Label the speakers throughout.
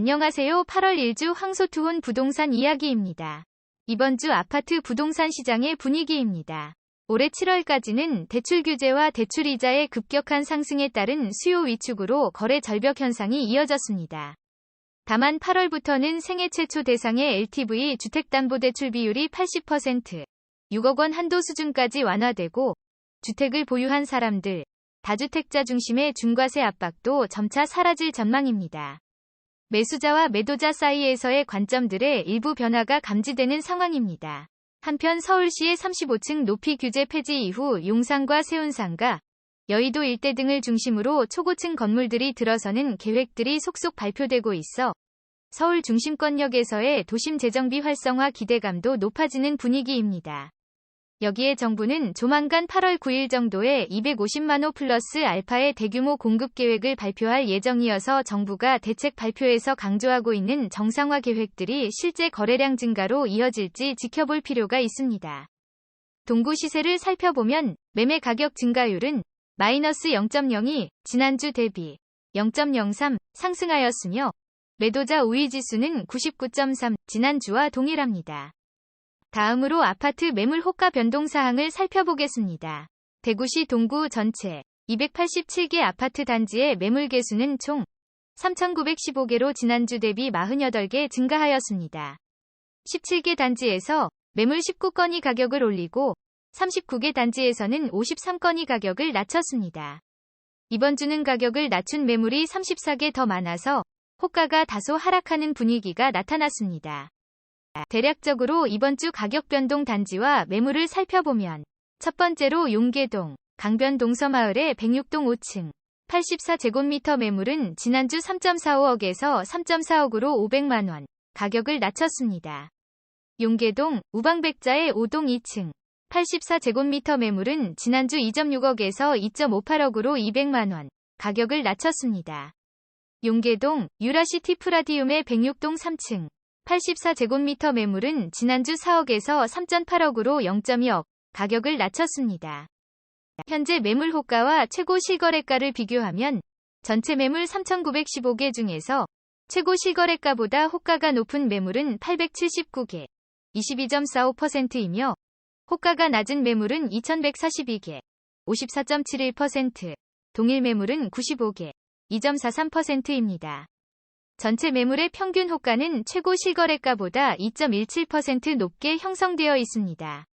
Speaker 1: 안녕하세요. 8월 1주 황소투혼 부동산 이야기입니다. 이번 주 아파트 부동산 시장의 분위기입니다. 올해 7월까지는 대출 규제와 대출 이자의 급격한 상승에 따른 수요 위축으로 거래 절벽 현상이 이어졌습니다. 다만 8월부터는 생애 최초 대상의 LTV 주택담보대출 비율이 80%, 6억 원 한도 수준까지 완화되고 주택을 보유한 사람들, 다주택자 중심의 중과세 압박도 점차 사라질 전망입니다. 매수자와 매도자 사이에서의 관점들의 일부 변화가 감지되는 상황입니다. 한편 서울시의 35층 높이 규제 폐지 이후 용산과 세운상가, 여의도 일대 등을 중심으로 초고층 건물들이 들어서는 계획들이 속속 발표되고 있어 서울 중심권역에서의 도심 재정비 활성화 기대감도 높아지는 분위기입니다. 여기에 정부는 조만간 8월 9일 정도에 250만 호 플러스 알파의 대규모 공급 계획을 발표할 예정이어서 정부가 대책 발표에서 강조하고 있는 정상화 계획들이 실제 거래량 증가로 이어질지 지켜볼 필요가 있습니다. 동구 시세를 살펴보면 매매 가격 증가율은 마이너스 0.02, 지난주 대비 0.03 상승하였으며 매도자 우위 지수는 99.3, 지난주와 동일합니다. 다음으로 아파트 매물 호가 변동 사항을 살펴보겠습니다. 대구시 동구 전체 287개 아파트 단지의 매물 개수는 총 3,915개로 지난주 대비 48개 증가하였습니다. 17개 단지에서 매물 19건이 가격을 올리고 39개 단지에서는 53건이 가격을 낮췄습니다. 이번 주는 가격을 낮춘 매물이 34개 더 많아서 호가가 다소 하락하는 분위기가 나타났습니다. 대략적으로 이번 주 가격 변동 단지와 매물을 살펴보면 첫 번째로 용계동, 강변 동서마을의 106동 5층 84제곱미터 매물은 지난주 3.45억에서 3.4억으로 500만원 가격을 낮췄습니다. 용계동, 우방백자의 5동 2층 84제곱미터 매물은 지난주 2.6억에서 2.58억으로 200만원 가격을 낮췄습니다. 용계동, 유라시티 프라디움의 106동 3층 84제곱미터 매물은 지난주 4억에서 3.8억으로 0.2억 가격을 낮췄습니다. 현재 매물 호가와 최고 실거래가를 비교하면 전체 매물 3,915개 중에서 최고 실거래가보다 호가가 높은 매물은 879개, 22.45%이며 호가가 낮은 매물은 2,142개, 54.71%, 동일 매물은 95개, 2.43%입니다. 전체 매물의 평균 호가는 최고 실거래가보다 2.17% 높게 형성되어 있습니다.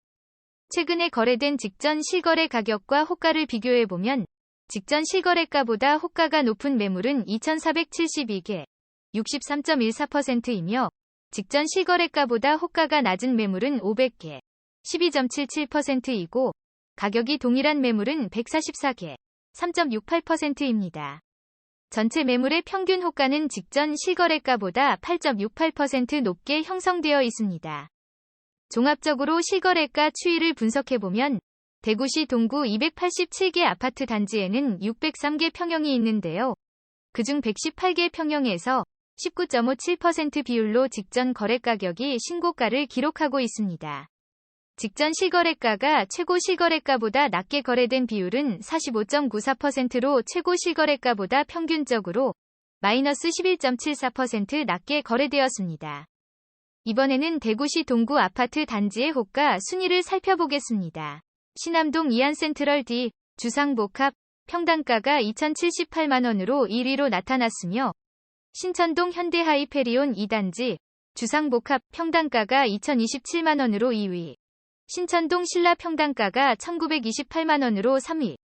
Speaker 1: 최근에 거래된 직전 실거래 가격과 호가를 비교해보면 직전 실거래가보다 호가가 높은 매물은 2,472개, 63.14%이며 직전 실거래가보다 호가가 낮은 매물은 500개, 12.77%이고 가격이 동일한 매물은 144개, 3.68%입니다. 전체 매물의 평균 호가는 직전 실거래가보다 8.68% 높게 형성되어 있습니다. 종합적으로 실거래가 추이를 분석해보면 대구시 동구 287개 아파트 단지에는 603개 평형이 있는데요. 그중 118개 평형에서 19.57% 비율로 직전 거래 가격이 신고가를 기록하고 있습니다. 직전 실거래가가 최고 실거래가보다 낮게 거래된 비율은 45.94%로 최고 실거래가보다 평균적으로 마이너스 11.74% 낮게 거래되었습니다. 이번에는 대구시 동구 아파트 단지의 호가 순위를 살펴보겠습니다. 신암동 이안센트럴 D, 주상복합, 평당가가 2,078만원으로 1위로 나타났으며 신천동 현대하이페리온 2단지, 주상복합, 평당가가 2,027만원으로 2위, 신천동 신라 평당가가 1928만원으로 3위.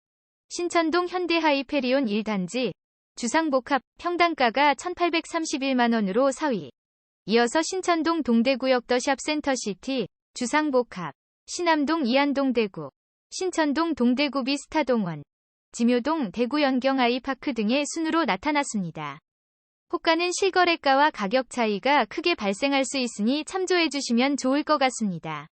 Speaker 1: 신천동 현대하이페리온 1단지. 주상복합 평당가가 1831만원으로 4위. 이어서 신천동 동대구역 더샵 센터시티. 주상복합. 신암동 이안동 대구. 신천동 동대구 비스타동원. 지묘동 대구 연경 아이파크 등의 순으로 나타났습니다. 호가는 실거래가와 가격 차이가 크게 발생할 수 있으니 참조해 주시면 좋을 것 같습니다.